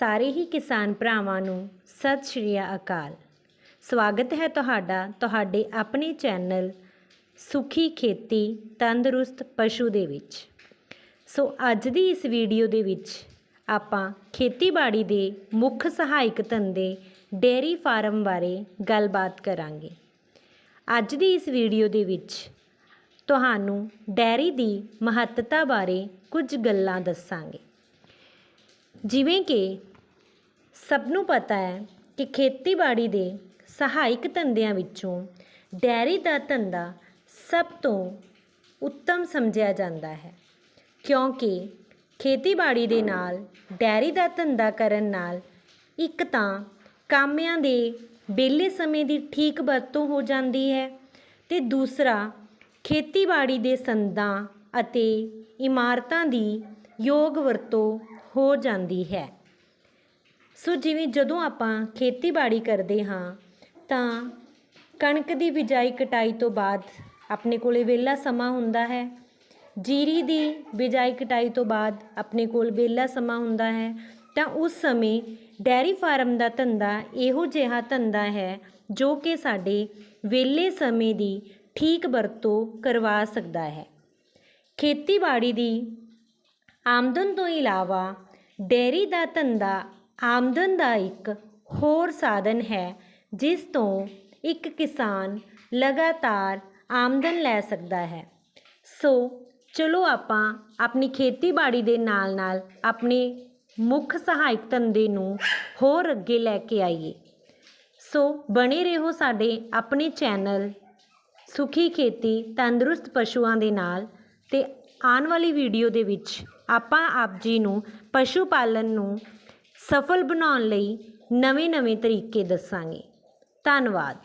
ਸਾਰੇ ਹੀ ਕਿਸਾਨ ਭਰਾਵਾਂ ਨੂੰ ਸਤਿ ਸ਼੍ਰੀ ਅਕਾਲ। ਸਵਾਗਤ ਹੈ ਤੁਹਾਡਾ, ਤੁਹਾਡੇ ਆਪਣੇ ਚੈਨਲ ਸੁਖੀ ਖੇਤੀ ਤੰਦਰੁਸਤ ਪਸ਼ੂ ਦੇ ਵਿੱਚ। ਸੋ ਅੱਜ ਦੀ ਇਸ ਵੀਡੀਓ ਦੇ ਵਿੱਚ ਆਪਾਂ ਖੇਤੀਬਾੜੀ ਦੇ ਮੁੱਖ ਸਹਾਇਕ ਧੰਦੇ ਡੇਅਰੀ ਫਾਰਮ ਬਾਰੇ ਗੱਲਬਾਤ ਕਰਾਂਗੇ। ਅੱਜ ਦੀ ਇਸ ਵੀਡੀਓ ਦੇ ਵਿੱਚ ਤੁਹਾਨੂੰ ਡੇਅਰੀ ਦੀ ਮਹੱਤਤਾ ਬਾਰੇ ਕੁਝ ਗੱਲਾਂ ਦੱਸਾਂਗੇ। ਜਿਵੇਂ ਕਿ ਸਭ ਨੂੰ ਪਤਾ ਹੈ ਕਿ ਖੇਤੀਬਾੜੀ ਦੇ ਸਹਾਇਕ ਧੰਦਿਆਂ ਵਿੱਚੋਂ ਡੇਅਰੀ ਦਾ ਧੰਦਾ ਸਭ ਤੋਂ ਉੱਤਮ ਸਮਝਿਆ ਜਾਂਦਾ ਹੈ। ਕਿਉਂਕਿ ਖੇਤੀਬਾੜੀ ਦੇ ਨਾਲ ਡੇਅਰੀ ਦਾ ਧੰਦਾ ਕਰਨ ਨਾਲ ਇੱਕ ਤਾਂ ਕਾਮਿਆਂ ਦੇ ਵਿਹਲੇ ਸਮੇਂ ਦੀ ਠੀਕ ਵਰਤੋਂ ਹੋ ਜਾਂਦੀ ਹੈ ਤੇ ਦੂਸਰਾ ਖੇਤੀਬਾੜੀ ਦੇ ਸੰਦਾਂ ਅਤੇ ਇਮਾਰਤਾਂ ਦੀ ਯੋਗ ਵਰਤੋਂ ਹੋ ਜਾਂਦੀ ਹੈ। ਸੋ ਜਿਵੇਂ ਜਦੋਂ ਆਪਾਂ ਖੇਤੀਬਾੜੀ ਕਰਦੇ ਹਾਂ, ਤਾਂ ਕਣਕ ਦੀ ਬਿਜਾਈ ਕਟਾਈ ਤੋਂ ਬਾਅਦ ਆਪਣੇ ਕੋਲੇ ਵਿਹਲਾ ਸਮਾਂ ਹੁੰਦਾ ਹੈ। ਜੀਰੀ ਦੀ ਬਿਜਾਈ ਕਟਾਈ ਤੋਂ ਬਾਅਦ ਆਪਣੇ ਕੋਲ ਵਿਹਲਾ ਸਮਾਂ ਹੁੰਦਾ ਹੈ। ਤਾਂ ਉਸ ਸਮੇਂ ਡੈਰੀ ਫਾਰਮ ਦਾ ਧੰਦਾ ਇਹੋ ਜਿਹਾ ਧੰਦਾ ਹੈ, ਜੋ ਕਿ ਸਾਡੇ ਵਿਹਲੇ ਸਮੇਂ ਦੀ ਠੀਕ ਵਰਤੋਂ ਕਰਵਾ ਸਕਦਾ ਹੈ। ਖੇਤੀਬਾੜੀ ਦੀ ਆਮਦਨ ਤੋਂ ਇਲਾਵਾ ਡੇਅਰੀ ਦਾ ਧੰਦਾ ਆਮਦਨ ਦਾ ਇੱਕ ਹੋਰ ਸਾਧਨ ਹੈ, ਜਿਸ ਤੋਂ ਇੱਕ ਕਿਸਾਨ ਲਗਾਤਾਰ ਆਮਦਨ ਲੈ ਸਕਦਾ ਹੈ। ਸੋ ਚਲੋ ਆਪਾਂ ਆਪਣੀ ਖੇਤੀਬਾੜੀ ਦੇ ਨਾਲ ਨਾਲ ਆਪਣੇ ਮੁੱਖ ਸਹਾਇਕ ਧੰਦੇ ਨੂੰ ਹੋਰ ਅੱਗੇ ਲੈ ਕੇ ਆਈਏ। ਸੋ ਬਣੇ ਰਹੋ ਸਾਡੇ ਆਪਣੇ ਚੈਨਲ ਸੁਖੀ ਖੇਤੀ ਤੰਦਰੁਸਤ ਪਸ਼ੂਆਂ ਦੇ ਨਾਲ ਤੇ ਆਉਣ ਵਾਲੀ ਵੀਡੀਓ ਦੇ ਵਿੱਚ ਆਪਾਂ ਆਪ ਜੀ ਨੂੰ ਪਸ਼ੂ ਪਾਲਣ ਨੂੰ ਸਫਲ ਬਣਾਉਣ ਲਈ ਨਵੇਂ-ਨਵੇਂ ਤਰੀਕੇ ਦੱਸਾਂਗੇ। ਧੰਨਵਾਦ।